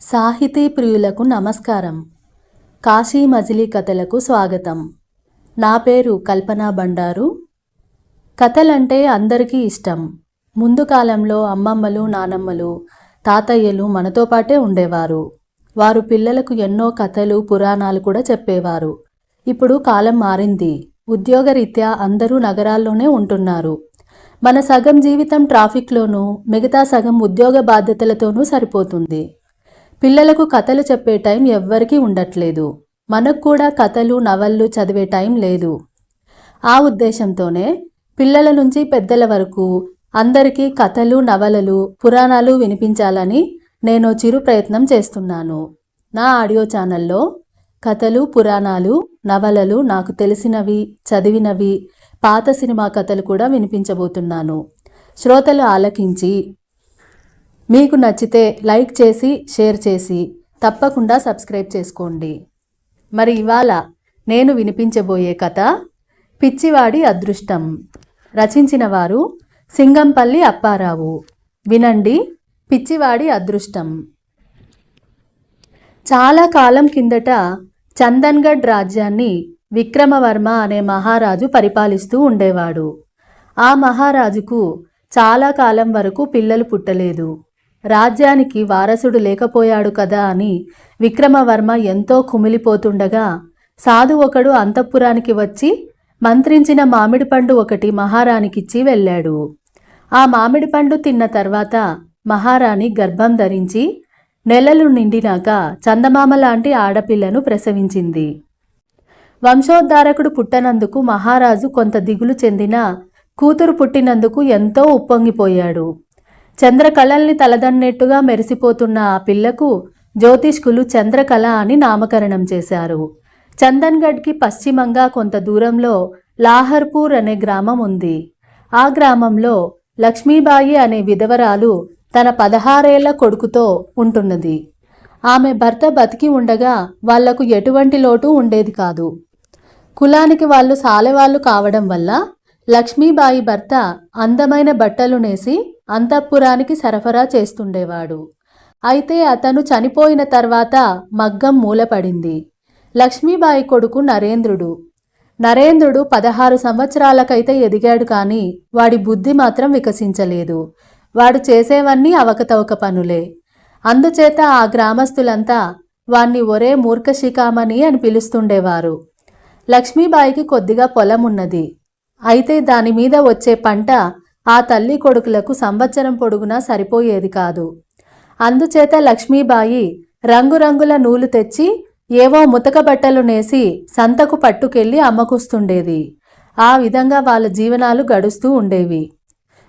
సాహితీ ప్రియులకు నమస్కారం. కాశీ మజిలీ కథలకు స్వాగతం. నా పేరు కల్పనా బండారు. కథలంటే అందరికీ ఇష్టం. ముందు కాలంలో అమ్మమ్మలు నానమ్మలు తాతయ్యలు మనతో పాటే ఉండేవారు. వారు పిల్లలకు ఎన్నో కథలు పురాణాలు కూడా చెప్పేవారు. ఇప్పుడు కాలం మారింది. ఉద్యోగరీత్యా అందరూ నగరాల్లోనే ఉంటున్నారు. మన సగం జీవితం ట్రాఫిక్లోనూ మిగతా సగం ఉద్యోగ బాధ్యతలతోనూ సరిపోతుంది. పిల్లలకు కథలు చెప్పే టైం ఎవ్వరికీ ఉండట్లేదు. మనకు కూడా కథలు నవళ్ళు చదివే టైం లేదు. ఆ ఉద్దేశంతోనే పిల్లల నుంచి పెద్దల వరకు అందరికీ కథలు నవలలు పురాణాలు వినిపించాలని నేను చిరు ప్రయత్నం చేస్తున్నాను. నా ఆడియో ఛానల్లో కథలు పురాణాలు నవలలు నాకు తెలిసినవి చదివినవి పాత సినిమా కథలు కూడా వినిపించబోతున్నాను. శ్రోతలు ఆలకించి మీకు నచ్చితే లైక్ చేసి షేర్ చేసి తప్పకుండా సబ్స్క్రైబ్ చేసుకోండి. మరి ఇవాళ నేను వినిపించబోయే కథ పిచ్చివాడి అదృష్టం. రచించిన వారు సింగంపల్లి అప్పారావు. వినండి పిచ్చివాడి అదృష్టం. చాలా కాలం కిందట చందన్గఢ్ రాజ్యాన్ని విక్రమవర్మ అనే మహారాజు పరిపాలిస్తూ ఉండేవాడు. ఆ మహారాజుకు చాలా కాలం వరకు పిల్లలు పుట్టలేదు. రాజ్యానికి వారసుడు లేకపోయాడు కదా అని విక్రమవర్మ ఎంతో కుమిలిపోతుండగా సాధు ఒకడు అంతఃపురానికి వచ్చి మంత్రించిన మామిడి పండు ఒకటి మహారాణికిచ్చి వెళ్ళాడు. ఆ మామిడి పండు తిన్న తర్వాత మహారాణి గర్భం ధరించి నెలలు నిండినాక చందమామ లాంటి ఆడపిల్లను ప్రసవించింది. వంశోద్ధారకుడు పుట్టనందుకు మహారాజు కొంత దిగులు చెందిన కూతురు పుట్టినందుకు ఎంతో ఉప్పొంగిపోయాడు. చంద్రకళల్ని తలదన్నట్టుగా మెరిసిపోతున్న ఆ పిల్లకు జ్యోతిష్కులు చంద్రకళ అని నామకరణం చేశారు. చందన్గఢ్కి పశ్చిమంగా కొంత దూరంలో లాహర్పూర్ అనే గ్రామం ఉంది. ఆ గ్రామంలో లక్ష్మీబాయి అనే విధవరాలు తన పదహారేళ్ళ కొడుకుతో ఉంటున్నది. ఆమె భర్త బతికి ఉండగా వాళ్ళకు ఎటువంటి లోటు ఉండేది కాదు. కులానికి వాళ్ళు సాలెవాళ్ళు కావడం వల్ల లక్ష్మీబాయి భర్త అందమైన బట్టలు నేసి అంతఃపురానికి సరఫరా చేస్తుండేవాడు. అయితే అతను చనిపోయిన తర్వాత మగ్గం మూలపడింది. లక్ష్మీబాయి కొడుకు నరేంద్రుడు. నరేంద్రుడు పదహారు సంవత్సరాలకైతే ఎదిగాడు కానీ వాడి బుద్ధి మాత్రం వికసించలేదు. వాడు చేసేవన్నీ అవకతవక పనులే. అందుచేత ఆ గ్రామస్తులంతా వాణ్ణి ఒరే మూర్ఖశిఖామణి అని పిలుస్తుండేవారు. లక్ష్మీబాయికి కొద్దిగా పొలం ఉన్నది అయితే దాని మీద వచ్చే పంట ఆ తల్లి కొడుకులకు సంవత్సరం పొడుగునా సరిపోయేది కాదు. అందుచేత లక్ష్మీబాయి రంగురంగుల నూలు తెచ్చి ఏవో ముతక బట్టలు నేసి సంతకు పట్టుకెళ్ళి అమ్మకుస్తుండేది. ఆ విధంగా వాళ్ళ జీవనాలు గడుస్తూ ఉండేవి.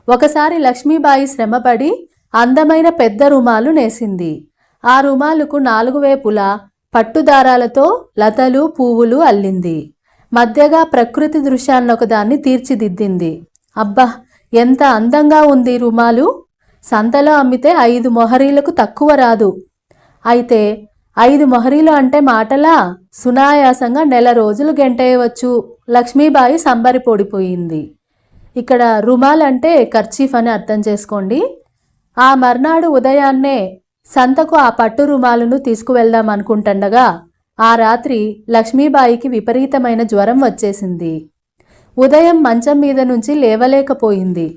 ఒకసారి లక్ష్మీబాయి శ్రమపడి అందమైన పెద్ద రుమాలు నేసింది. ఆ రుమాలుకు నాలుగు వేపులా పట్టుదారాలతో లతలు పువ్వులు అల్లింది. మధ్యగా ప్రకృతి దృశ్యాన్నొకదాన్ని తీర్చిదిద్దింది. అబ్బా ఎంత అందంగా ఉంది రుమాలు. సంతలో అమ్మితే ఐదు మొహరీలకు తక్కువ రాదు. అయితే ఐదు మొహరీలు అంటే మాటలా? సునాయాసంగా నెల రోజులు గెంటేయవచ్చు. లక్ష్మీబాయి సంబరిపోడిపోయింది ఇక్కడ రుమాల్ అంటే కర్చీఫ్ అని అర్థం చేసుకోండి. ఆ మర్నాడు ఉదయాన్నే సంతకు ఆ పట్టు రుమాలును తీసుకువెళ్దాం అనుకుంటుండగా ఆ రాత్రి లక్ష్మీబాయికి విపరీతమైన జ్వరం వచ్చేసింది. ఉదయం మంచం మీద నుంచి లేవలేకపోయింది.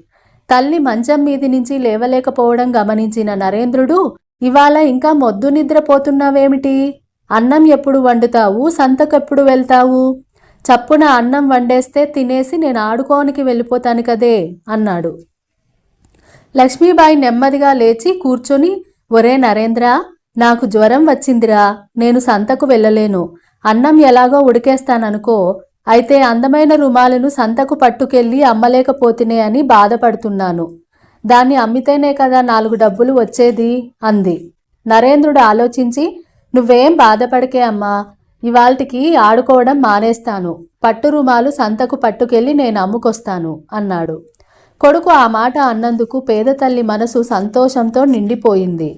తల్లి మంచం మీది నుంచి లేవలేకపోవడం గమనించిన నరేంద్రుడు ఇవాళ ఇంకా మొద్దు నిద్రపోతున్నావేమిటి? అన్నం ఎప్పుడు వండుతావు? సంతకెప్పుడు వెళ్తావు? చప్పున అన్నం వండేస్తే తినేసి నేను ఆడుకోనికి వెళ్ళిపోతాను కదే అన్నాడు. లక్ష్మీబాయి నెమ్మదిగా లేచి కూర్చొని ఒరే నరేంద్ర నాకు జ్వరం వచ్చిందిరా నేను సంతకు వెళ్ళలేను. అన్నం ఎలాగో ఉడికేస్తాననుకో అయితే అందమైన రుమాలను సంతకు పట్టుకెళ్ళి అమ్మలేకపోతినే అని బాధపడుతున్నాను. దాన్ని అమ్మితేనే కదా నాలుగు డబ్బులు వచ్చేది అంది. నరేంద్రుడు ఆలోచించి నువ్వేం బాధపడకే అమ్మా ఇవాల్టికి ఆడుకోవడం మానేస్తాను. పట్టు రుమాలు సంతకు పట్టుకెళ్ళి నేను అమ్ముకొస్తాను అన్నాడు. కొడుకు ఆ మాట అన్నందుకు పేద తల్లి మనసు సంతోషంతో నిండిపోయింది.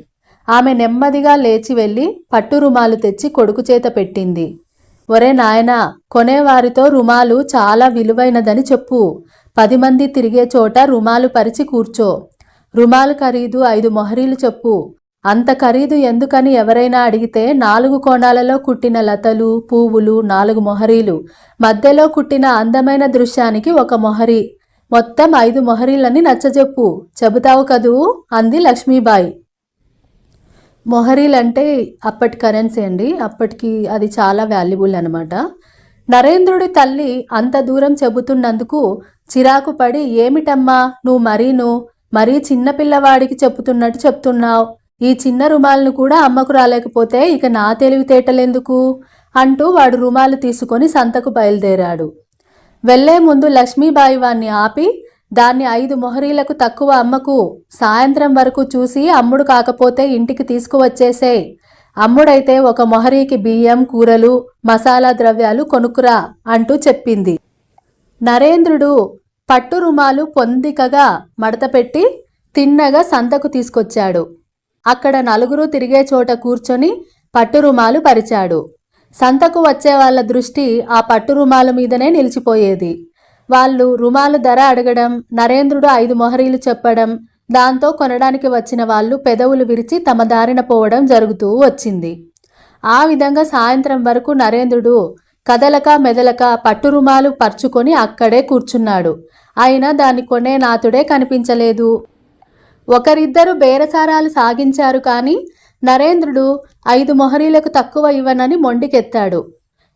ఆమె నెమ్మదిగా లేచి వెళ్ళి పట్టు రుమాలు తెచ్చి కొడుకు చేత పెట్టింది. ఒరే నాయనా కొనేవారితో రుమాలు చాలా విలువైనదని చెప్పు. పది మంది తిరిగే చోట రుమాలు పరిచి కూర్చో. రుమాలు ఖరీదు ఐదు మొహరీలు చెప్పు. అంత ఖరీదు ఎందుకని ఎవరైనా అడిగితే నాలుగు కోణాలలో కుట్టిన లతలు పువ్వులు నాలుగు మొహరీలు మధ్యలో కుట్టిన అందమైన దృశ్యానికి ఒక మొహరి. మొత్తం ఐదు మొహరీలని నచ్చజెప్పు. చెబుతావు కదూ? అంది లక్ష్మీబాయి. మొహరీలంటే అప్పటి కరెన్సీ అండి. అప్పటికి అది చాలా వాల్యుబుల్ అనమాట నరేంద్రుడి తల్లి అంత దూరం చెబుతున్నందుకు చిరాకు పడి ఏమిటమ్మా నువ్వు మరీను? మరీ చిన్నపిల్లవాడికి చెప్తున్నట్టు చెబుతున్నట్టు చెప్తున్నావు. ఈ చిన్న రుమాలను కూడా అమ్మకు రాలేకపోతే ఇక నా తెలివితేటలెందుకు అంటూ వాడు రుమాలు తీసుకొని సంతకు బయలుదేరాడు. వెళ్ళే ముందు లక్ష్మీబాయి వాణ్ణి ఆపి దాన్ని ఐదు మొహరీలకు తక్కువ అమ్మకు సాయంత్రం వరకు చూసి అమ్ముడు కాకపోతే ఇంటికి తీసుకువచ్చేసే అమ్ముడైతే ఒక మొహరీకి బియ్యం కూరలు మసాలా ద్రవ్యాలు కొనుక్కురా అంటూ చెప్పింది. నరేంద్రుడు పట్టు రుమాలు పొందికగా మడతపెట్టి తిన్నగా సంతకు తీసుకొచ్చాడు. అక్కడ నలుగురు తిరిగే చోట కూర్చొని పట్టు రుమాలు పరిచాడు. సంతకు వచ్చే వాళ్ళ దృష్టి ఆ పట్టు రుమాల మీదనే నిలిచిపోయేది. వాళ్ళు రుమాలు ధర అడగడం నరేంద్రుడు ఐదు మొహరీలు చెప్పడం దాంతో కొనడానికి వచ్చిన వాళ్ళు పెదవులు విరిచి తమ దారిన పోవడం జరుగుతూ వచ్చింది. ఆ విధంగా సాయంత్రం వరకు నరేంద్రుడు కదలక మెదలక పట్టు రుమాలు పరుచుకొని అక్కడే కూర్చున్నాడు. అయినా దాన్ని కొనే నాతుడే కనిపించలేదు. ఒకరిద్దరు బేరసారాలు సాగించారు కానీ నరేంద్రుడు ఐదు మొహరీలకు తక్కువ ఇవ్వనని మొండికెత్తాడు.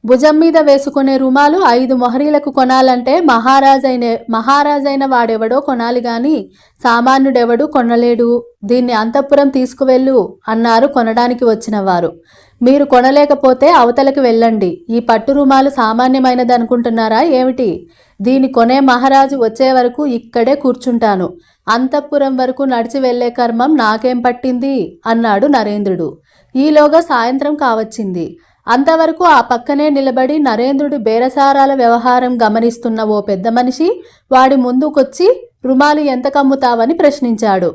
భుజం మీద వేసుకునే రుమాలు ఐదు మొహరీలకు కొనాలంటే మహారాజైన మహారాజైన వాడెవడో కొనాలి గాని సామాన్యుడెవడు కొనలేడు. దీన్ని అంతఃపురం తీసుకువెళ్ళు అన్నారు కొనడానికి వచ్చిన వారు మీరు కొనలేకపోతే అవతలకి వెళ్ళండి. ఈ పట్టు రుమాలు సామాన్యమైనది అనుకుంటున్నారా ఏమిటి? దీని కొనే మహారాజు వచ్చే వరకు ఇక్కడే కూర్చుంటాను. అంతఃపురం వరకు నడిచి వెళ్ళే కర్మం నాకేం పట్టింది? అన్నాడు నరేంద్రుడు. ఈలోగా సాయంత్రం కావచ్చింది. అంతవరకు ఆ పక్కనే నిలబడి నరేంద్రుడి బేరసారాల వ్యవహారం గమనిస్తున్న ఓ పెద్ద మనిషి వాడి ముందుకొచ్చి రుమాలు ఎంత కమ్ముతావని ప్రశ్నించాడు.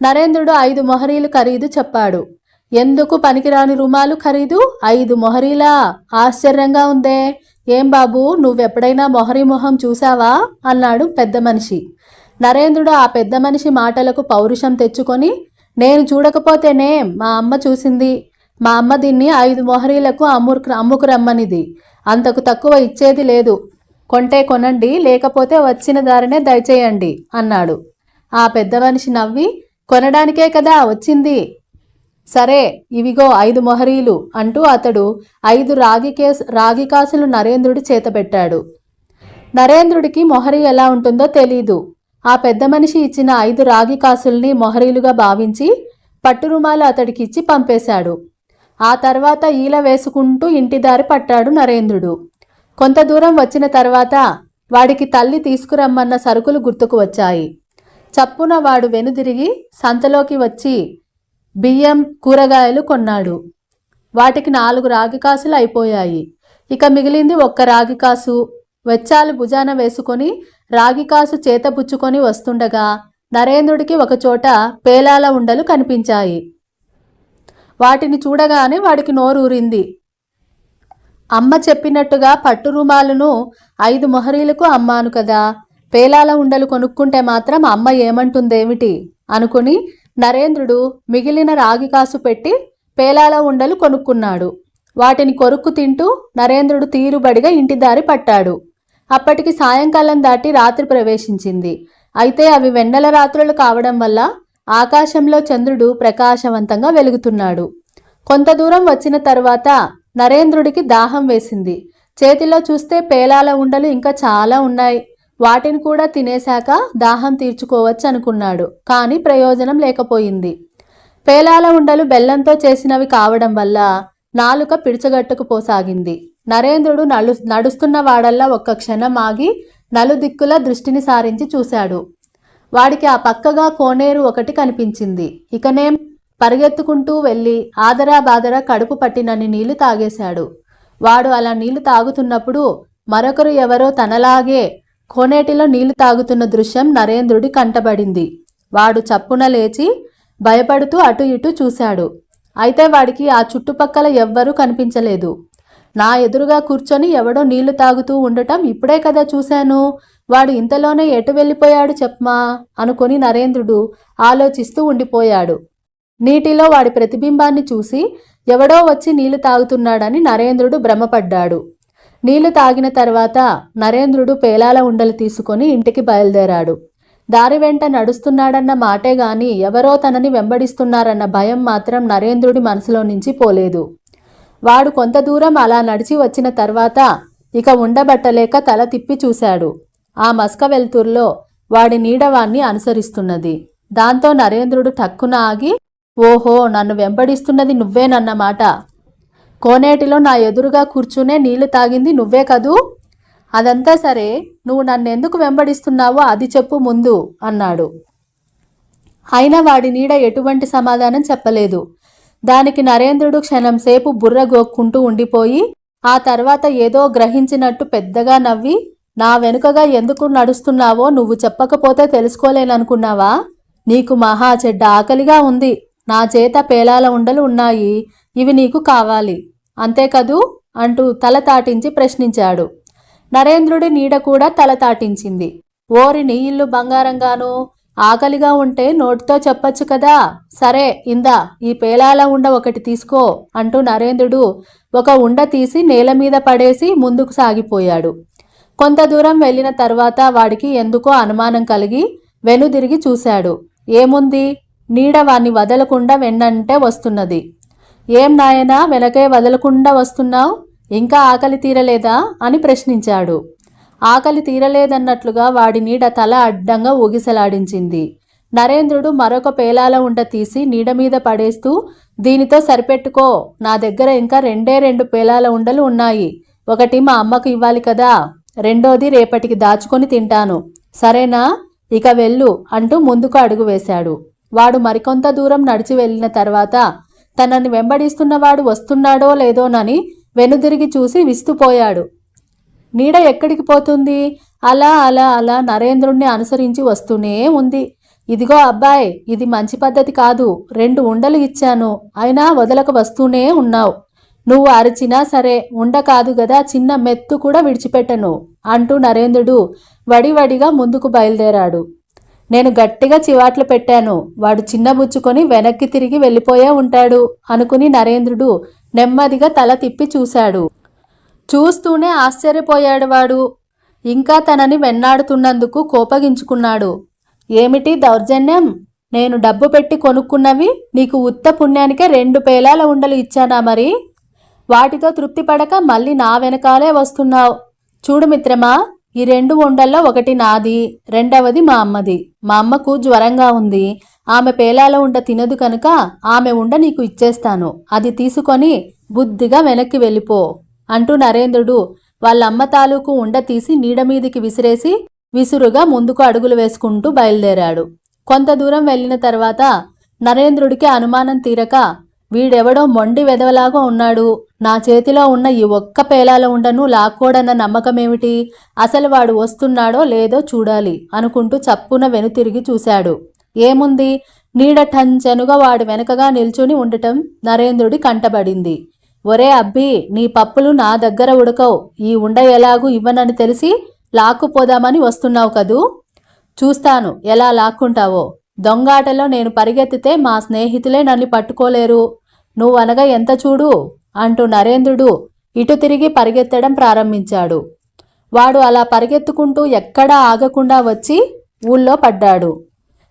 నరేంద్రుడు ఐదు మొహరీలు ఖరీదు చెప్పాడు. ఎందుకు పనికిరాని రుమాలు ఖరీదు? ఐదు మొహరీలా? ఆశ్చర్యంగా ఉందే. ఏం బాబు నువ్వెప్పుడైనా మొహరీ మొహం చూసావా అన్నాడు పెద్ద మనిషి. నరేంద్రుడు ఆ పెద్ద మనిషి మాటలకు పౌరుషం తెచ్చుకొని నేను చూడకపోతేనే మా అమ్మ చూసింది. మా అమ్మ దీన్ని ఐదు మొహరీలకు అమ్ముకు అమ్ముకు రమ్మనిది అంతకు తక్కువ ఇచ్చేది లేదు. కొంటే కొనండి లేకపోతే వచ్చిన దారినే దయచేయండి అన్నాడు. ఆ పెద్ద మనిషి నవ్వి కొనడానికే కదా వచ్చింది? సరే ఇవిగో ఐదు మొహరీలు అంటూ అతడు ఐదు రాగి కేస్ రాగి కాసులు నరేంద్రుడి చేతబెట్టాడు. నరేంద్రుడికి మొహరీ ఎలా ఉంటుందో తెలీదు. ఆ పెద్ద మనిషి ఇచ్చిన ఐదు రాగి కాసుల్ని మొహరీలుగా భావించి పట్టురుమాలు అతడికిచ్చి పంపేశాడు. ఆ తర్వాత ఈల వేసుకుంటూ ఇంటిదారి పట్టాడు నరేంద్రుడు. కొంత దూరం వచ్చిన తర్వాత వాడికి తల్లి తీసుకురమ్మన్న సరుకులు గుర్తుకు వచ్చాయి. చప్పున వాడు వెనుదిరిగి సంతలోకి వచ్చి బియ్యం కూరగాయలు కొన్నాడు. వాటికి నాలుగు రాగి కాసులు అయిపోయాయి. ఇక మిగిలింది ఒక్క రాగి కాసు. వెచ్చాలు భుజాన వేసుకొని రాగి కాసు చేతపుచ్చుకొని వస్తుండగా నరేంద్రుడికి ఒకచోట పేలాల ఉండలు కనిపించాయి. వాటిని చూడగానే వాడికి నోరూరింది. అమ్మ చెప్పినట్టుగా పట్టు రుమాలును ఐదు మొహరీలకు అమ్మాను కదా పేలాల ఉండలు కొనుక్కుంటే మాత్రం అమ్మ ఏమంటుందేమిటి? అనుకుని నరేంద్రుడు మిగిలిన రాగి కాసు పెట్టి పేలాల ఉండలు కొనుక్కున్నాడు. వాటిని కొరుక్కు తింటూ నరేంద్రుడు తీరుబడిగా ఇంటి దారి పట్టాడు. అప్పటికి సాయంకాలం దాటి రాత్రి ప్రవేశించింది. అయితే అవి వెన్నెల రాత్రులు కావడం వల్ల ఆకాశంలో చంద్రుడు ప్రకాశవంతంగా వెలుగుతున్నాడు. కొంత దూరం వచ్చిన తరువాత నరేంద్రుడికి దాహం వేసింది. చేతిలో చూస్తే పేలాల ఉండలు ఇంకా చాలా ఉన్నాయి. వాటిని కూడా తినేశాక దాహం తీర్చుకోవచ్చు అనుకున్నాడు. కానీ ప్రయోజనం లేకపోయింది. పేలాల ఉండలు బెల్లంతో చేసినవి కావడం వల్ల నాలుక పిడిచగట్టుకుపోసాగింది నరేంద్రుడు నడు నడుస్తున్న వాడల్లా ఒక్క క్షణం ఆగి నలుదిక్కుల దృష్టిని సారించి చూశాడు. వాడికి ఆ పక్కగా కోనేరు ఒకటి కనిపించింది. ఇకనేం పరిగెత్తుకుంటూ వెళ్ళి ఆదరా బాదరా కడుపు పట్టినన్ని నీళ్ళు తాగేశాడు. వాడు అలా నీళ్ళు తాగుతున్నప్పుడు మరొకరు ఎవరో తనలాగే కోనేటిలో నీళ్ళు తాగుతున్న దృశ్యం నరేంద్రుడి కంటబడింది. వాడు చప్పున లేచి భయపడుతూ అటు ఇటు చూశాడు. అయితే వాడికి ఆ చుట్టుపక్కల ఎవ్వరూ కనిపించలేదు. నా ఎదురుగా కూర్చొని ఎవడో నీళ్ళు తాగుతూ ఉండటం ఇప్పుడే కదా చూశాను. వాడు ఇంతలోనే ఎటు వెళ్ళిపోయాడు చెప్పమా? అనుకొని నరేంద్రుడు ఆలోచిస్తూ ఉండిపోయాడు. నీటిలో వాడి ప్రతిబింబాన్ని చూసి ఎవడో వచ్చి నీళ్ళు తాగుతున్నాడని నరేంద్రుడు భ్రమపడ్డాడు. నీళ్ళు తాగిన తర్వాత నరేంద్రుడు పేలాల ఉండలు తీసుకొని ఇంటికి బయలుదేరాడు. దారి వెంట నడుస్తున్నాడన్న మాటే గాని ఎవరో తనని వెంబడిస్తున్నారన్న భయం మాత్రం నరేంద్రుడి మనసులో నుంచి పోలేదు. వాడు కొంత దూరం అలా నడిచి వచ్చిన తర్వాత ఇక ఉండబట్టలేక తల తిప్పి చూశాడు. ఆ మస్క వెలుతురులో వాడి నీడవాణ్ణి అనుసరిస్తున్నది. దాంతో నరేంద్రుడు టక్కున ఆగి ఓహో నన్ను వెంబడిస్తున్నది నువ్వేనన్నమాట కోనేటిలో నా ఎదురుగా కూర్చునే నీళ్ళు తాగింది నువ్వే కదూ? అదంతా సరే నువ్వు నన్నెందుకు వెంబడిస్తున్నావో అది చెప్పు ముందు అన్నాడు. అయినా వాడి నీడ ఎటువంటి సమాధానం చెప్పలేదు. దానికి నరేంద్రుడు క్షణం సేపు బుర్ర గోక్కుంటూ ఉండిపోయి ఆ తర్వాత ఏదో గ్రహించినట్టు పెద్దగా నవ్వి నా వెనుకగా ఎందుకు నడుస్తున్నావో నువ్వు చెప్పకపోతే తెలుసుకోలేననుకున్నావా? నీకు మహా చెడ్డ ఆకలిగా ఉంది. నా చేత పేలాల ఉండలు ఉన్నాయి. ఇవి నీకు కావాలి. అంతే కదూ? అంటూ తల తాటించి ప్రశ్నించాడు. నరేంద్రుడి నీడ కూడా తల తాటించింది. ఓరిని ఇల్లు బంగారంగాను ఆకలిగా ఉంటే నోటితో చెప్పొచ్చు కదా. సరే ఇందా ఈ పేలాల ఉండ ఒకటి తీసుకో అంటూ నరేంద్రుడు ఒక ఉండ తీసి నేల మీద పడేసి ముందుకు సాగిపోయాడు. కొంత దూరం వెళ్ళిన తర్వాత వాడికి ఎందుకో అనుమానం కలిగి వెనుదిరిగి చూశాడు. ఏముంది? నీడ వాణ్ణి వదలకుండా వెన్నంటే వస్తున్నది. ఏం నాయనా వెనకే వదలకుండా వస్తున్నావు? ఇంకా ఆకలి తీరలేదా? అని ప్రశ్నించాడు. ఆకలి తీరలేదన్నట్లుగా వాడి నీడ తల అడ్డంగా ఊగిసలాడించింది. నరేంద్రుడు మరొక పేలాల ఉండ తీసి నీడ మీద పడేస్తూ దీనితో సరిపెట్టుకో. నా దగ్గర ఇంకా రెండే రెండు పేలాల ఉండలు ఉన్నాయి. ఒకటి మా అమ్మకు ఇవ్వాలి కదా. రెండోది రేపటికి దాచుకొని తింటాను. సరేనా? ఇక వెళ్ళు అంటూ ముందుకు అడుగు వేశాడు. వాడు మరికొంత దూరం నడిచి వెళ్ళిన తర్వాత తనని వెంబడిస్తున్నవాడు వస్తున్నాడో లేదోనని వెనుదిరిగి చూసి విస్తుపోయాడు. నీడ ఎక్కడికి పోతుంది? అలా అలా అలా నరేంద్రుణ్ణి అనుసరించి వస్తూనే ఉంది. ఇదిగో అబ్బాయ్ ఇది మంచి పద్ధతి కాదు. రెండు ఉండలు ఇచ్చాను. అయినా వదలక వస్తూనే ఉన్నావు. నువ్వు అరిచినా సరే ఉండ కాదు గదా చిన్న మెత్తు కూడా విడిచిపెట్టను అంటూ నరేంద్రుడు వడివడిగా ముందుకు బయలుదేరాడు. నేను గట్టిగా చివాట్లు పెట్టాను. వాడు చిన్నబుచ్చుకొని వెనక్కి తిరిగి వెళ్ళిపోయే ఉంటాడు అనుకుని నరేంద్రుడు నెమ్మదిగా తల తిప్పి చూశాడు. చూస్తూనే ఆశ్చర్యపోయాడు వాడు. ఇంకా తనని వెన్నాడుతున్నందుకు కోపగించుకున్నాడు. ఏమిటి దౌర్జన్యం? నేను డబ్బు పెట్టి కొనుక్కున్నవి నీకు ఉత్త పుణ్యానికే రెండు పేలాల ఉండలు ఇచ్చానా మరి? వాటితో తృప్తి పడక మళ్ళీ నా వెనకాలే వస్తున్నావు. చూడు మిత్రమా ఈ రెండు ఉండల్లో ఒకటి నాది రెండవది మా అమ్మది. మా అమ్మకు జ్వరంగా ఉంది. ఆమె పేలాల ఉండ తినదు కనుక ఆమె ఉండ నీకు ఇచ్చేస్తాను. అది తీసుకొని బుద్ధిగా వెనక్కి వెళ్ళిపో. అంటూ నరేంద్రుడు వాళ్ళ అమ్మ తాలూకు ఉండ తీసి నీడ మీదికి విసిరేసి విసురుగా ముందుకు అడుగులు వేసుకుంటూ బయలుదేరాడు. కొంత దూరం వెళ్ళిన తర్వాత నరేంద్రుడికి అనుమానం తీరక వీడెవడో మొండి వెదవలాగా ఉన్నాడు. నా చేతిలో ఉన్న ఈ ఒక్క పేలాల ఉండను లాక్కోడన్న నమ్మకమేమిటి? అసలు వాడు వస్తున్నాడో లేదో చూడాలి అనుకుంటూ చప్పున వెనుతిరిగి చూశాడు. ఏముంది? నీడ టంచెనుగా వాడు వెనకగా నిల్చుని ఉండటం నరేంద్రుడి కంటబడింది. ఒరే అబ్బి నీ పప్పులు నా దగ్గర ఉడకవు. ఈ ఉండ ఎలాగూ ఇవ్వనని తెలిసి లాక్కుపోదామని వస్తున్నావు కదూ? చూస్తాను ఎలా లాక్కుంటావో. దొంగాటలో నేను పరిగెత్తితే మా స్నేహితులే నన్ను పట్టుకోలేరు. నువ్వు అనగా ఎంత చూడు? అంటూ నరేంద్రుడు ఇటు తిరిగి పరిగెత్తడం ప్రారంభించాడు. వాడు అలా పరిగెత్తుకుంటూ ఎక్కడా ఆగకుండా వచ్చి ఊళ్ళో పడ్డాడు.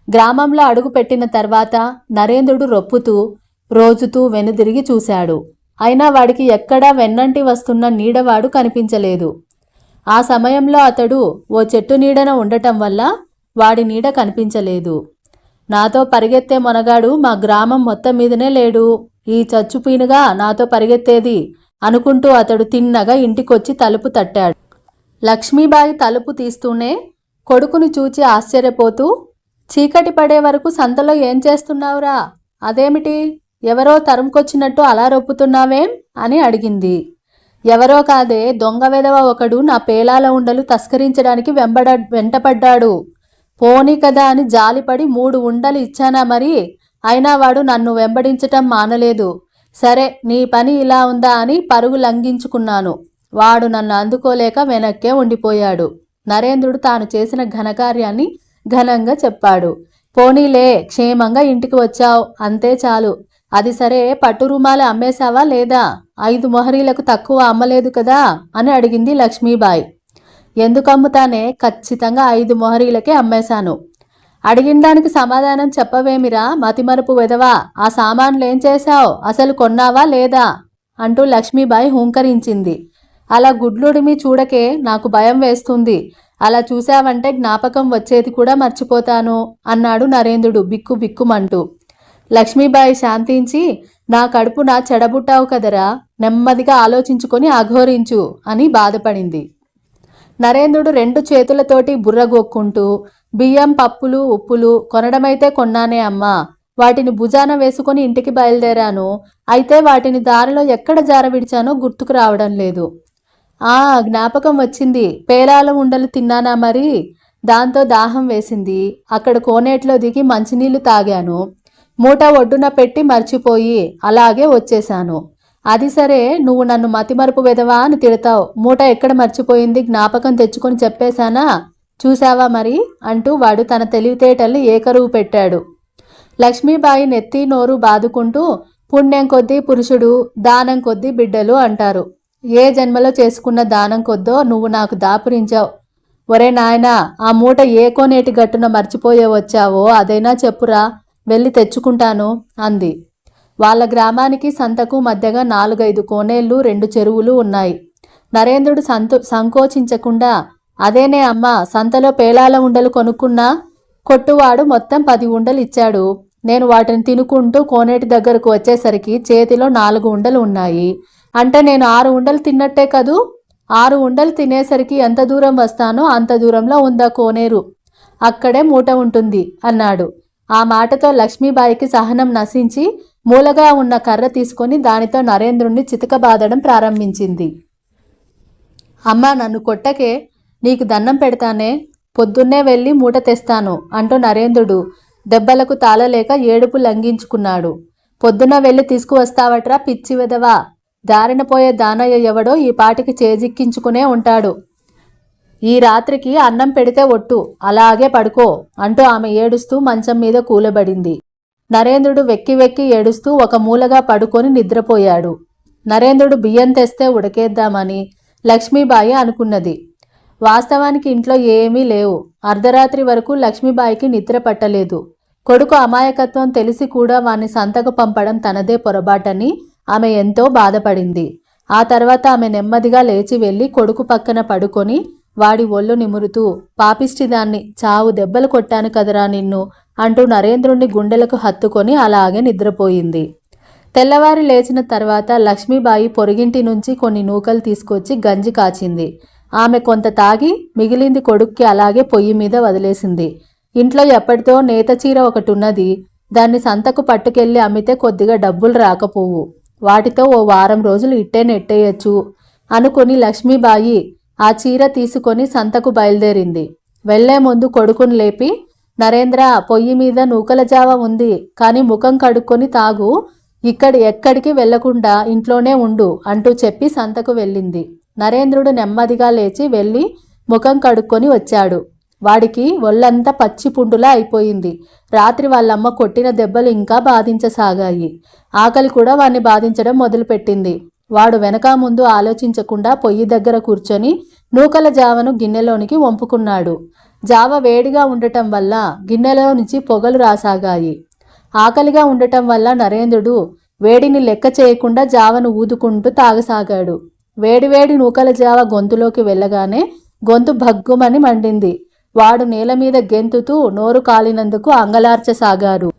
గ్రామంలో అడుగు పెట్టిన తర్వాత నరేంద్రుడు రొప్పుతూ రోజుతూ వెనుదిరిగి చూశాడు. అయినా వాడికి ఎక్కడా వెన్నంటి వస్తున్న నీడవాడు కనిపించలేదు. ఆ సమయంలో అతడు ఓ చెట్టు నీడన ఉండటం వల్ల వాడి నీడ కనిపించలేదు. నాతో పరిగెత్తే మొనగాడు మా గ్రామం మొత్తం మీదనే లేడు. ఈ చచ్చుపీనుగా నాతో పరిగెత్తేది అనుకుంటూ అతడు తిన్నగా ఇంటికొచ్చి తలుపు తట్టాడు. లక్ష్మీబాయి తలుపు తీస్తూనే కొడుకును చూచి ఆశ్చర్యపోతూ చీకటి పడే వరకు సంతలో ఏం చేస్తున్నావురా? అదేమిటి? ఎవరో తరుముకొచ్చినట్టు అలా రొప్పుతున్నావేం? అని అడిగింది. ఎవరో కాదే దొంగ వెధవ ఒకడు నా పేలాల ఉండలు తస్కరించడానికి వెంబడ వెంటపడ్డాడు. పోనీ కదా అని జాలిపడి మూడు ఉండలు ఇచ్చానా మరి? అయినా వాడు నన్ను వెంబడించటం మానలేదు. సరే నీ పని ఇలా ఉందా అని పరుగు లంఘించుకున్నాను. వాడు నన్ను అందుకోలేక వెనక్కే ఉండిపోయాడు. నరేంద్రుడు తాను చేసిన ఘనకార్యాన్ని ఘనంగా చెప్పాడు. పోనీలే క్షేమంగా ఇంటికి వచ్చావు. అంతే చాలు. అది సరే పట్టు రుమాలు అమ్మేశావా లేదా? ఐదు మొహరీలకు తక్కువ అమ్మలేదు కదా? అని అడిగింది లక్ష్మీబాయి. ఎందుకు అమ్ముతానే ఖచ్చితంగా ఐదు మొహరీలకే అమ్మేశాను. అడిగిన దానికి సమాధానం చెప్పవేమిరా? మతిమరుపు వెదవా? ఆ సామాన్లు ఏం చేశావు? అసలు కొన్నావా లేదా? అంటూ లక్ష్మీబాయి హూంకరించింది. అలా గుడ్లుడిమి చూడకే నాకు భయం వేస్తుంది. అలా చూశావంటే జ్ఞాపకం వచ్చేది కూడా మర్చిపోతాను అన్నాడు నరేంద్రుడు బిక్కు బిక్కుమంటూ. లక్ష్మీబాయి శాంతించి నా కడుపున చెడబుట్టావు కదరా నెమ్మదిగా ఆలోచించుకొని అఘోరించు అని బాధపడింది. నరేంద్రుడు రెండు చేతులతోటి బుర్రగొక్కుంటూ బియ్యం పప్పులు ఉప్పులు కొనడమైతే కొన్నానే అమ్మా వాటిని భుజాన వేసుకొని ఇంటికి బయలుదేరాను అయితే వాటిని దారిలో ఎక్కడ జార విడిచానో గుర్తుకు రావడం లేదు. ఆ జ్ఞాపకం వచ్చింది. పేలాల ఉండలు తిన్నానా మరి? దాంతో దాహం వేసింది. అక్కడ కోనేట్లో దిగి మంచినీళ్ళు తాగాను. మూట ఒడ్డున పెట్టి మర్చిపోయి అలాగే వచ్చేశాను. అది సరే నువ్వు నన్ను మతిమరుపు వెదవా అని తిడతావు. మూట ఎక్కడ మర్చిపోయింది? జ్ఞాపకం తెచ్చుకొని చెప్పేశానా? చూసావా మరి? అంటూ వాడు తన తెలివితేటల్ని ఏకరువు పెట్టాడు. లక్ష్మీబాయి నెత్తి నోరు బాదుకుంటూ పుణ్యం కొద్దీ పురుషుడు దానం కొద్దీ బిడ్డలు అంటారు. ఏ జన్మలో చేసుకున్న దానం కొద్దో నువ్వు నాకు దాపురించావు. ఒరే నాయనా ఆ మూట ఏ కోనేటి గట్టున మర్చిపోయే వచ్చావో అదైనా చెప్పురా. వెళ్ళి తెచ్చుకుంటాను అంది. వాళ్ళ గ్రామానికి సంతకు మధ్యగా నాలుగైదు కోనేళ్ళు రెండు చెరువులు ఉన్నాయి. నరేంద్రుడు సంతో సంకోచించకుండా అదేనే అమ్మ సంతలో పేలాల ఉండలు కొనుక్కున్నా కొట్టువాడు మొత్తం పది ఉండలు ఇచ్చాడు. నేను వాటిని తినుకుంటూ కోనేటి దగ్గరకు వచ్చేసరికి చేతిలో నాలుగు ఉండలు ఉన్నాయి. అంటే నేను ఆరు ఉండలు తిన్నట్టే కదూ? ఆరు ఉండలు తినేసరికి ఎంత దూరం వస్తానో అంత దూరంలో ఉందా కోనేరు? అక్కడే మూట ఉంటుంది అన్నాడు. ఆ మాటతో లక్ష్మీబాయికి సహనం నశించి మూలగా ఉన్న కర్ర తీసుకొని దానితో నరేంద్రుణ్ణి చితకబాదడం ప్రారంభించింది. అమ్మా నన్ను కొట్టకే నీకు దండం పెడతానే. పొద్దున్నే వెళ్ళి మూట తెస్తాను అంటూ నరేంద్రుడు దెబ్బలకు తాళలేక ఏడుపు లంఘించుకున్నాడు. పొద్దున వెళ్ళి తీసుకువస్తావట్రా పిచ్చి విధవా. దారిన పోయే దానయ్య ఎవడో ఈ పాటికి చేజిక్కించుకునే ఉంటాడు. ఈ రాత్రికి అన్నం పెడితే ఒట్టు అలాగే పడుకో అంటూ ఆమె ఏడుస్తూ మంచం మీద కూలబడింది. నరేంద్రుడు వెక్కి వెక్కి ఏడుస్తూ ఒక మూలగా పడుకొని నిద్రపోయాడు. నరేంద్రుడు బియ్యం తెస్తే ఉడకేద్దామని లక్ష్మీబాయి అనుకున్నది. వాస్తవానికి ఇంట్లో ఏమీ లేవు. అర్ధరాత్రి వరకు లక్ష్మీబాయికి నిద్ర పట్టలేదు. కొడుకు అమాయకత్వం తెలిసి కూడా వాణ్ణి సంతకు పంపడం తనదే పొరపాటని ఆమె ఎంతో బాధపడింది. ఆ తర్వాత ఆమె నెమ్మదిగా లేచి వెళ్ళి కొడుకు పక్కన పడుకొని వాడి ఒళ్ళు నిమురుతూ పాపిష్టిదాన్ని చావు దెబ్బలు కొట్టాను కదరా నిన్ను అంటూ నరేంద్రుణ్ణి గుండెలకు హత్తుకొని అలాగే నిద్రపోయింది. తెల్లవారి లేచిన తర్వాత లక్ష్మీబాయి పొరుగింటి నుంచి కొన్ని నూకలు తీసుకొచ్చి గంజి కాచింది. ఆమె కొంత తాగి మిగిలింది కొడుక్కి అలాగే పొయ్యి మీద వదిలేసింది. ఇంట్లో ఎప్పటితో నేత చీర ఒకటి ఉన్నది దాన్ని సంతకు పట్టుకెళ్ళి అమ్మితే కొద్దిగా డబ్బులు రాకపోవు. వాటితో ఓ వారం రోజులు ఇట్టే నెట్టేయచ్చు అనుకుని లక్ష్మీబాయి ఆ చీర తీసుకొని సంతకు బయలుదేరింది. వెళ్ళే ముందు కొడుకుని లేపి నరేంద్ర పొయ్యి మీద నూకల జావ ఉంది కానీ ముఖం కడుక్కొని తాగు. ఇక్కడి ఎక్కడికి వెళ్ళకుండా ఇంట్లోనే ఉండు అంటూ చెప్పి సంతకు వెళ్ళింది. నరేంద్రుడు నెమ్మదిగా లేచి వెళ్ళి ముఖం కడుక్కొని వచ్చాడు. వాడికి ఒళ్ళంతా పచ్చి పుండులా అయిపోయింది. రాత్రి వాళ్ళమ్మ కొట్టిన దెబ్బలు ఇంకా బాధించసాగాయి. ఆకలి కూడా వాణ్ణి బాధించడం మొదలుపెట్టింది. వాడు వెనక ముందు ఆలోచించకుండా పొయ్యి దగ్గర కూర్చొని నూకల జావను గిన్నెలోనికి వంపుకున్నాడు. జావ వేడిగా ఉండటం వల్ల గిన్నెలో నుంచి పొగలు రాసాగాయి. ఆకలిగా ఉండటం వల్ల నరేంద్రుడు వేడిని లెక్క చేయకుండా జావను ఊదుకుంటూ తాగసాగాడు. వేడివేడి నూకల జావ గొంతులోకి వెళ్ళగానే గొంతు భగ్గుమని మండింది. వాడు నేల మీద గెంతుతూ నోరు కాలినందుకు అంగలార్చసాగారు.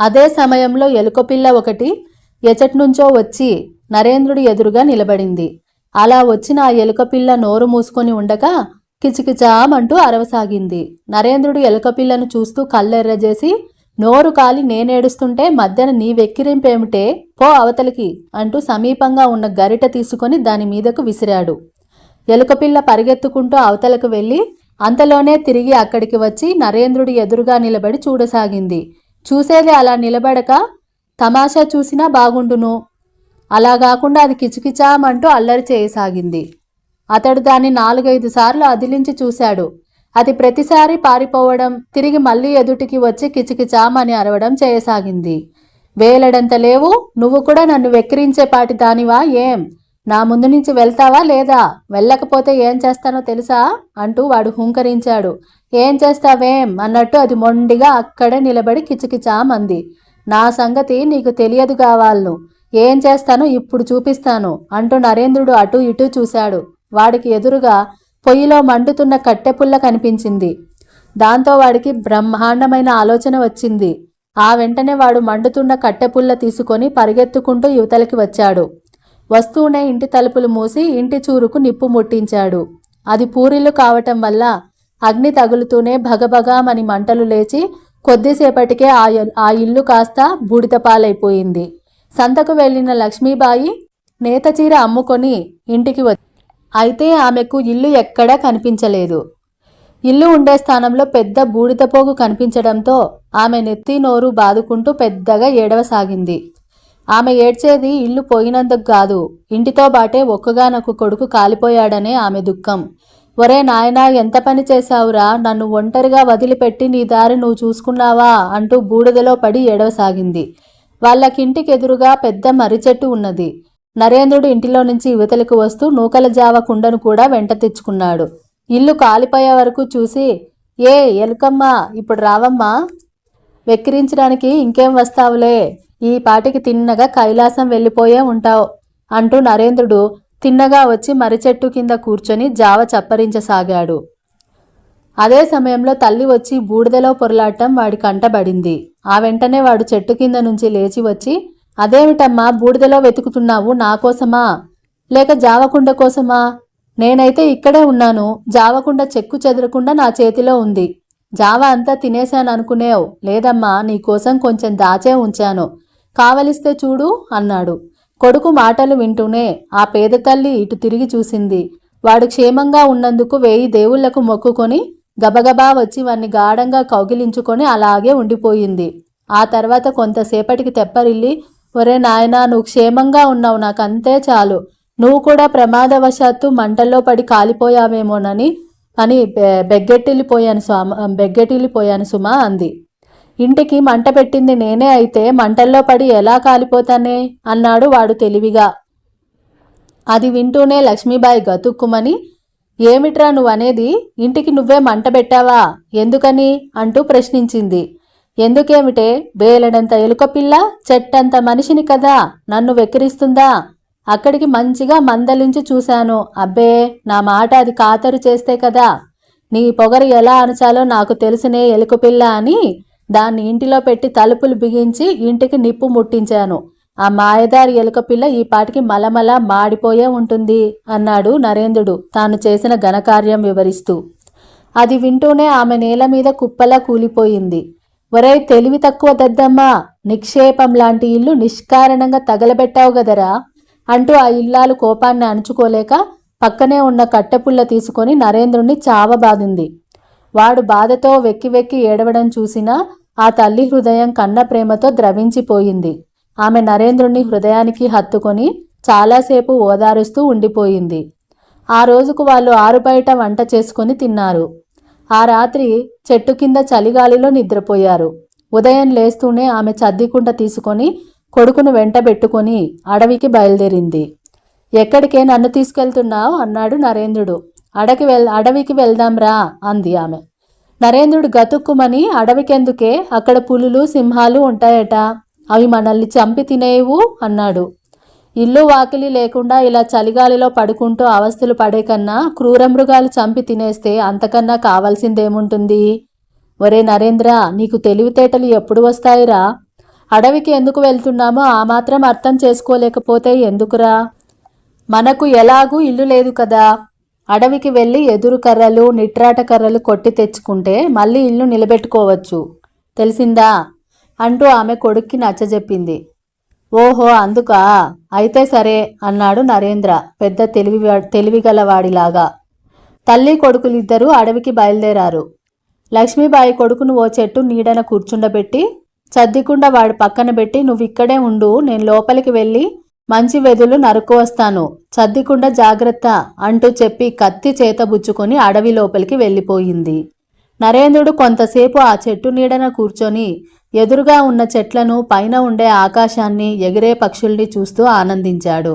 అదే సమయంలో ఎలుకపిల్ల ఒకటి ఎచట్నుంచో వచ్చి నరేంద్రుడి ఎదురుగా నిలబడింది. అలా వచ్చిన ఆ ఎలుకపిల్ల నోరు మూసుకొని ఉండగా కిచకిచామంటూ అరవసాగింది. నరేంద్రుడు ఎలుకపిల్లను చూస్తూ కళ్ళెర్రజేసి నోరు కాలి నేనేడుస్తుంటే మధ్యన నీ వెక్కిరింపేమిటే? పో అవతలికి అంటూ సమీపంగా ఉన్న గరిట తీసుకొని దాని మీదకు విసిరాడు. ఎలుకపిల్ల పరిగెత్తుకుంటూ అవతలకు వెళ్ళి అంతలోనే తిరిగి అక్కడికి వచ్చి నరేంద్రుడి ఎదురుగా నిలబడి చూడసాగింది. చూసేది అలా నిలబడక తమాషా చూసినా బాగుండును. అలా కాకుండా అది కిచకిచామంటూ అల్లరి చేయసాగింది. అతడు దాన్ని నాలుగైదు సార్లు అదిలించి చూశాడు. అది ప్రతిసారి పారిపోవడం తిరిగి మళ్ళీ ఎదుటికి వచ్చి కిచకిచామని అరవడం చేయసాగింది. వేలడంత లేవు నువ్వు కూడా నన్ను వెక్కిరించేపాటి దానివా ఏం? నా ముందు నుంచి వెళ్తావా లేదా? వెళ్ళకపోతే ఏం చేస్తానో తెలుసా? అంటూ వాడు హుంకరించాడు. ఏం చేస్తావేం? అన్నట్టు అది మొండిగా అక్కడే నిలబడి కిచకిచామంది. నా సంగతి నీకు తెలియదు కావాలను ఏం చేస్తానో? ఇప్పుడు చూపిస్తాను. అంటూ నరేంద్రుడు అటూ ఇటూ చూశాడు. వాడికి ఎదురుగా పొయ్యిలో మండుతున్న కట్టెపుల్ల కనిపించింది. దాంతో వాడికి బ్రహ్మాండమైన ఆలోచన వచ్చింది. ఆ వెంటనే వాడు మండుతున్న కట్టెపుల్ల తీసుకొని పరిగెత్తుకుంటూ యువతలకి వచ్చాడు. వస్తూనే ఇంటి తలుపులు మూసి ఇంటి చూరుకు నిప్పు ముట్టించాడు. అది పూరిల్లు కావటం వల్ల అగ్ని తగులుతూనే భగభగామని మంటలు లేచి కొద్దిసేపటికే ఆ ఆ ఇల్లు కాస్త బూడిదపాలైపోయింది సంతకు వెళ్ళిన లక్ష్మీబాయి నేతచీర అమ్ముకొని ఇంటికి వచ్చి అయితే ఆమెకు ఇల్లు ఎక్కడా కనిపించలేదు. ఇల్లు ఉండే స్థానంలో పెద్ద బూడిదపోగు కనిపించడంతో ఆమె నెత్తి నోరు బాదుకుంటూ పెద్దగా ఏడవసాగింది. ఆమె ఏడ్చేది ఇల్లు పోయినందుకు కాదు ఇంటితో బాటే ఒక్కగానొక్క కొడుకు కాలిపోయాడనే ఆమె దుఃఖం. ఒరే నాయనా ఎంత పని చేశావురా? నన్ను ఒంటరిగా వదిలిపెట్టి నీ దారి నువ్వు చూసుకున్నావా? అంటూ బూడిదలో పడి ఏడవసాగింది. వాళ్ళకింటికి ఎదురుగా పెద్ద మర్రి చెట్టు ఉన్నది. నరేంద్రుడు ఇంటిలో నుంచి యువతలకు వస్తూ నూకల జావ కుండను కూడా వెంట తెచ్చుకున్నాడు. ఇల్లు కాలిపోయే వరకు చూసి ఏ ఎలుకమ్మా ఇప్పుడు రావమ్మా. వెక్కిరించడానికి ఇంకేం వస్తావులే. ఈ పాటికి తిన్నగా కైలాసం వెళ్ళిపోయే ఉంటావు అంటూ నరేంద్రుడు తిన్నగా వచ్చి మరిచెట్టు కింద కూర్చొని జావ చప్పరించసాగాడు. అదే సమయంలో తల్లి వచ్చి బూడిదలో పొరలాటం వాడి కంటబడింది. ఆ వెంటనే వాడు చెట్టు కింద నుంచి లేచి వచ్చి అదేమిటమ్మా బూడిదలో వెతుకుతున్నావు నా కోసమా? లేక జావకుండ కోసమా? నేనైతే ఇక్కడే ఉన్నాను జావకుండ చెక్కు చెదరకుండా నా చేతిలో ఉంది. జావ అంతా తినేశాను అనుకునేవు లేదమ్మా నీకోసం కొంచెం దాచే ఉంచాను. కావలిస్తే చూడు అన్నాడు. కొడుకు మాటలు వింటూనే ఆ పేద తల్లి ఇటు తిరిగి చూసింది. వాడు క్షేమంగా ఉన్నందుకు వేయి దేవుళ్ళకు మొక్కుకొని గబగబా వచ్చి వాణ్ణి గాఢంగా కౌగిలించుకొని అలాగే ఉండిపోయింది. ఆ తర్వాత కొంతసేపటికి తెప్పరిల్లి ఒరే నాయనా నువ్వు క్షేమంగా ఉన్నావు నాకంతే చాలు. నువ్వు కూడా ప్రమాదవశాత్తు మంటల్లో పడి కాలిపోయావేమోనని అని బెగ్గెట్టిల్లిపోయాను స్వామ బెగ్గెట్టిల్లిపోయాను సుమా అంది. ఇంటికి మంట పెట్టింది నేనే అయితే మంటల్లో పడి ఎలా కాలిపోతానే? అన్నాడు వాడు తెలివిగా. అది వింటూనే లక్ష్మీబాయి గతుక్కుమని ఏమిట్రా నువ్వనేది? ఇంటికి నువ్వే మంట పెట్టావా? ఎందుకని? అంటూ ప్రశ్నించింది. ఎందుకేమిటే? వేలడంత ఎలుకపిల్ల చెట్టంత మనిషిని కదా? నన్ను వెక్కిరిస్తుందా? అక్కడికి మంచిగా మందలించి చూశాను. అబ్బే నా మాట అది ఖాతరు చేస్తే కదా? నీ పొగరు ఎలా అణచాలో నాకు తెలిసినే ఎలుకపిల్ల అని దాన్ని ఇంటిలో పెట్టి తలుపులు బిగించి ఇంటికి నిప్పు ముట్టించాను. ఆ మాయదారి ఎలుక పిల్ల ఈ పాటికి మలమల మాడిపోయే ఉంటుంది అన్నాడు నరేంద్రుడు. తాను చేసిన ఘనకార్యం వివరిస్తూ. అది వింటూనే ఆమె నేల మీద కుప్పలా కూలిపోయింది. ఒరే తెలివి తక్కువ దద్దమ్మా. నిక్షేపం లాంటి ఇల్లు నిష్కారణంగా తగలబెట్టావు గదరా. అంటూ ఆ ఇల్లాలు కోపాన్ని అణుచుకోలేక పక్కనే ఉన్న కట్టెపుల్ల తీసుకొని నరేంద్రుణ్ణి చావబాదింది. వాడు బాధతో వెక్కి వెక్కి ఏడవడం చూసినా ఆ తల్లి హృదయం కన్న ప్రేమతో ద్రవించిపోయింది. ఆమె నరేంద్రుణ్ణి హృదయానికి హత్తుకొని చాలాసేపు ఓదారుస్తూ ఉండిపోయింది. ఆ రోజుకు వాళ్ళు ఆరుబయట వంట చేసుకొని తిన్నారు. ఆ రాత్రి చెట్టు కింద చలిగాలిలో నిద్రపోయారు. ఉదయం లేస్తూనే ఆమె చద్దికుంట తీసుకొని కొడుకును వెంటబెట్టుకొని అడవికి బయలుదేరింది. ఎక్కడికే నన్ను తీసుకెళ్తున్నావు? అన్నాడు నరేంద్రుడు. అడకి వెల్ అడవికి వెళ్దాంరా అంది ఆమె. నరేంద్రుడు గతుక్కుమని అడవికెందుకే? అక్కడ పులులు సింహాలు ఉంటాయట. అవి మనల్ని చంపి తినేవు అన్నాడు. ఇల్లు వాకిలి లేకుండా ఇలా చలిగాలిలో పడుకుంటూ అవస్థలు పడే కన్నా క్రూర మృగాలు చంపి తినేస్తే అంతకన్నా కావాల్సిందేముంటుంది? ఒరే నరేంద్ర నీకు తెలివితేటలు ఎప్పుడు వస్తాయిరా? అడవికి ఎందుకు వెళ్తున్నామో ఆ మాత్రం అర్థం చేసుకోలేకపోతే ఎందుకురా? మనకు ఎలాగూ ఇల్లు లేదు కదా. అడవికి వెళ్ళి ఎదురు కర్రలు నిట్రాట కర్రలు కొట్టి తెచ్చుకుంటే మళ్ళీ ఇల్లు నిలబెట్టుకోవచ్చు. తెలిసిందా? అంటూ ఆమె కొడుక్కి నచ్చజెప్పింది. ఓహో అందుకా? అయితే సరే అన్నాడు నరేంద్ర పెద్ద తెలివి తెలివిగలవాడిలాగా. తల్లి కొడుకులిద్దరూ అడవికి బయలుదేరారు. లక్ష్మీబాయి కొడుకును ఓ చెట్టు నీడన కూర్చుండబెట్టి చద్దికుండా వాడు పక్కన పెట్టి నువ్వు ఇక్కడే ఉండు నేను లోపలికి వెళ్ళి మంచి వెదులు నరుకు వస్తాను. చద్దికుండా జాగ్రత్త అంటూ చెప్పి కత్తి చేతబుచ్చుకొని అడవి లోపలికి వెళ్ళిపోయింది. నరేంద్రుడు కొంతసేపు ఆ చెట్టు నీడన కూర్చొని ఎదురుగా ఉన్న చెట్లను పైన ఉండే ఆకాశాన్ని ఎగిరే పక్షుల్ని చూస్తూ ఆనందించాడు.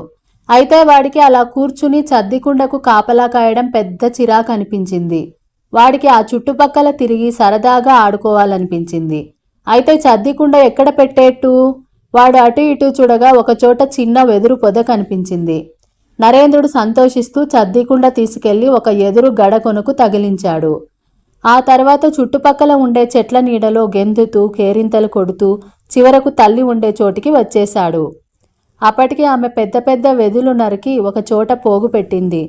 అయితే వాడికి అలా కూర్చుని చద్దికుండకు కాపలా కాయడం పెద్ద చిరాకు అనిపించింది వాడికి ఆ చుట్టుపక్కల తిరిగి సరదాగా ఆడుకోవాలనిపించింది. అయితే చద్దికుండ ఎక్కడ పెట్టేట్టు? వాడు అటు ఇటు చూడగా ఒకచోట చిన్న వెదురు పొద కనిపించింది. నరేంద్రుడు సంతోషిస్తూ చద్దికుండ తీసుకెళ్ళి ఒక ఎదురు గడ కొనుకు తగిలించాడు. ఆ తర్వాత చుట్టుపక్కల ఉండే చెట్ల నీడలో గెంతుతూ కేరింతలు కొడుతూ చివరకు తల్లి ఉండే చోటికి వచ్చేశాడు. అప్పటికి ఆమె పెద్ద పెద్ద వెదులు నరికి ఒక చోట పోగు పెట్టింది.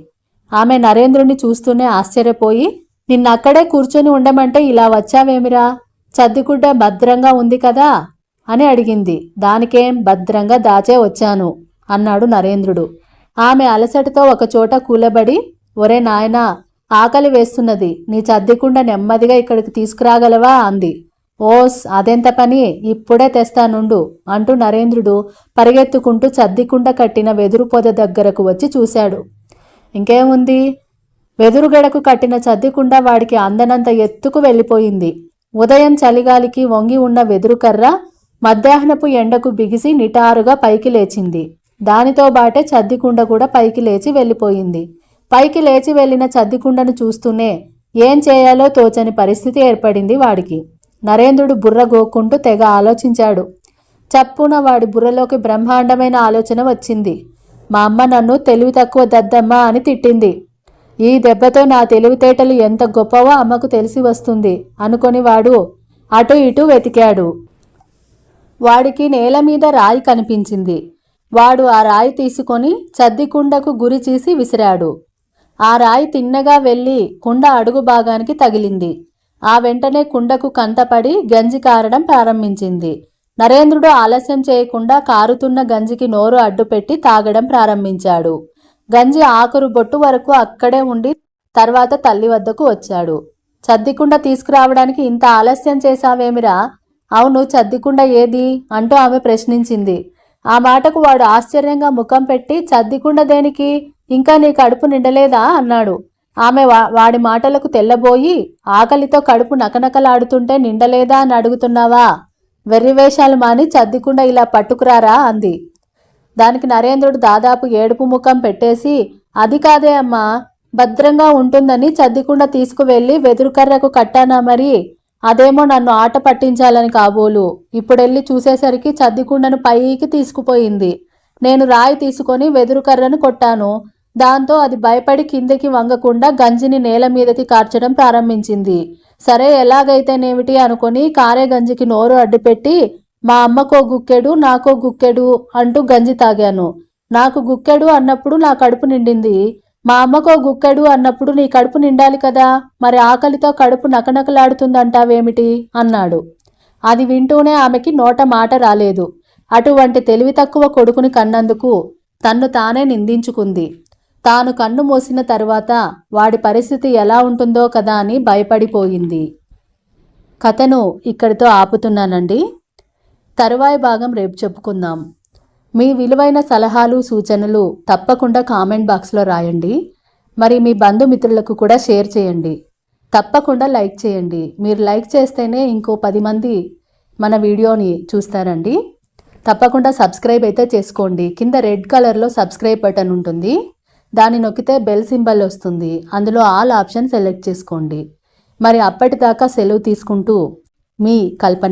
ఆమె నరేంద్రుని చూస్తూనే ఆశ్చర్యపోయి నిన్నక్కడే కూర్చొని ఉండమంటే ఇలా వచ్చావేమిరా? చద్దిగుడ్డ భద్రంగా ఉంది కదా? అని అడిగింది. దానికేం భద్రంగా దాచే వచ్చాను అన్నాడు నరేంద్రుడు. ఆమె అలసటతో ఒకచోట కూలబడి ఒరే నాయనా ఆకలి వేస్తున్నది. నీ చద్దికుండ నెమ్మదిగా ఇక్కడికి తీసుకురాగలవా? అంది. ఓస్ అదెంత పని? ఇప్పుడే తెస్తానుండు అంటూ నరేంద్రుడు పరిగెత్తుకుంటూ చద్దికుండ కట్టిన వెదురు పొద దగ్గరకు వచ్చి చూశాడు. ఇంకేముంది? వెదురుగడకు కట్టిన చద్దికుండ వాడికి అందనంత ఎత్తుకు వెళ్ళిపోయింది. ఉదయం చలిగాలికి వంగి ఉన్న వెదురు కర్ర మధ్యాహ్నపు ఎండకు బిగిసి నిటారుగా పైకి లేచింది. దానితో బాటే చద్దికుండ కూడా పైకి లేచి వెళ్ళిపోయింది. పైకి లేచి వెళ్ళిన చద్దికుండను చూస్తూనే ఏం చేయాలో తోచని పరిస్థితి ఏర్పడింది వాడికి. నరేంద్రుడు బుర్ర గోక్కుంటూ తెగ ఆలోచించాడు. చప్పున వాడి బుర్రలోకి బ్రహ్మాండమైన ఆలోచన వచ్చింది. మా అమ్మ నన్ను తెలివి తక్కువ దద్దమ్మ అని తిట్టింది. ఈ దెబ్బతో నా తెలివితేటలు ఎంత గొప్పవో అమ్మకు తెలిసి వస్తుంది అనుకొని వాడు అటు ఇటు వెతికాడు. వాడికి నేల మీద రాయి కనిపించింది. వాడు ఆ రాయి తీసుకొని చద్దికుండకు గురి చేసి విసిరాడు. ఆ రాయి తిన్నగా వెళ్ళి కుండ అడుగు భాగానికి తగిలింది. ఆ వెంటనే కుండకు కంతపడి గంజి కారడం ప్రారంభించింది. నరేంద్రుడు ఆలస్యం చేయకుండా కారుతున్న గంజికి నోరు అడ్డుపెట్టి తాగడం ప్రారంభించాడు. గంజి ఆకురు బొట్టు వరకు అక్కడే ఉండి తర్వాత తల్లి వద్దకు వచ్చాడు. చద్దికుండ తీసుకురావడానికి ఇంత ఆలస్యం చేశావేమిరా? అవును చద్దికుండ ఏది? అంటూ ఆమె ప్రశ్నించింది. ఆ మాటకు వాడు ఆశ్చర్యంగా ముఖం పెట్టి చద్దికుండ దేనికి? ఇంకా నీ కడుపు నిండలేదా? అన్నాడు. ఆమె వా- వాడి మాటలకు తెల్లబోయి ఆకలితో కడుపు నకనకలాడుతుంటే నిండలేదా అని అడుగుతున్నావా? వెర్రివేషాలు మాని చద్దికుండా ఇలా పట్టుకురారా? అంది. దానికి నరేంద్రుడు దాదాపు ఏడుపు ముఖం పెట్టేసి అది కాదే అమ్మా భద్రంగా ఉంటుందని చద్దికుండా తీసుకువెళ్ళి వెదురుకర్రకు కట్టానా మరి? అదేమో నన్ను ఆట పట్టించాలని కాబోలు. ఇప్పుడెళ్ళి చూసేసరికి చద్దికుండను పైకి తీసుకుపోయింది. నేను రాయి తీసుకొని వెదురుకర్రను కొట్టాను. దాంతో అది భయపడి కిందకి వంగకుండా గంజిని నేల మీదకి కార్చడం ప్రారంభించింది. సరే ఎలాగైతేనేమిటి అనుకొని కారే గంజికి నోరు అడ్డుపెట్టి మా అమ్మకో గుక్కెడు నాకో గుక్కెడు అంటూ గంజి తాగాను. నాకు గుక్కెడు అన్నప్పుడు నా కడుపు నిండింది. మా అమ్మకో గుక్కెడు అన్నప్పుడు నీ కడుపు నిండాలి కదా మరి ఆకలితో కడుపు నకనకలాడుతుందంటావేమిటి? అన్నాడు. అది వింటూనే ఆమెకి నోట మాట రాలేదు. అటువంటి తెలివి తక్కువ కొడుకుని కన్నందుకు తన్ను తానే నిందించుకుంది. తాను కన్ను మూసిన తర్వాత వాడి పరిస్థితి ఎలా ఉంటుందో కదా అని భయపడిపోయింది. కథను ఇక్కడితో ఆపుతున్నానండి. తరువాయి భాగం రేపు చెప్పుకుందాం. మీ విలువైన సలహాలు సూచనలు తప్పకుండా కామెంట్ బాక్స్లో రాయండి. మరి మీ బంధుమిత్రులకు కూడా షేర్ చేయండి. తప్పకుండా లైక్ చేయండి. మీరు లైక్ చేస్తేనే ఇంకో పది మంది మన వీడియోని చూస్తారండి. తప్పకుండా సబ్స్క్రైబ్ అయితే చేసుకోండి. కింద రెడ్ కలర్లో సబ్స్క్రైబ్ బటన్ ఉంటుంది. దాన్ని నొక్కితే బెల్ సింబల్ వస్తుంది. అందులో ఆల్ ఆప్షన్ సెలెక్ట్ చేసుకోండి. మరి అప్పటిదాకా సెలవు తీసుకుంటూ మీ కల్పన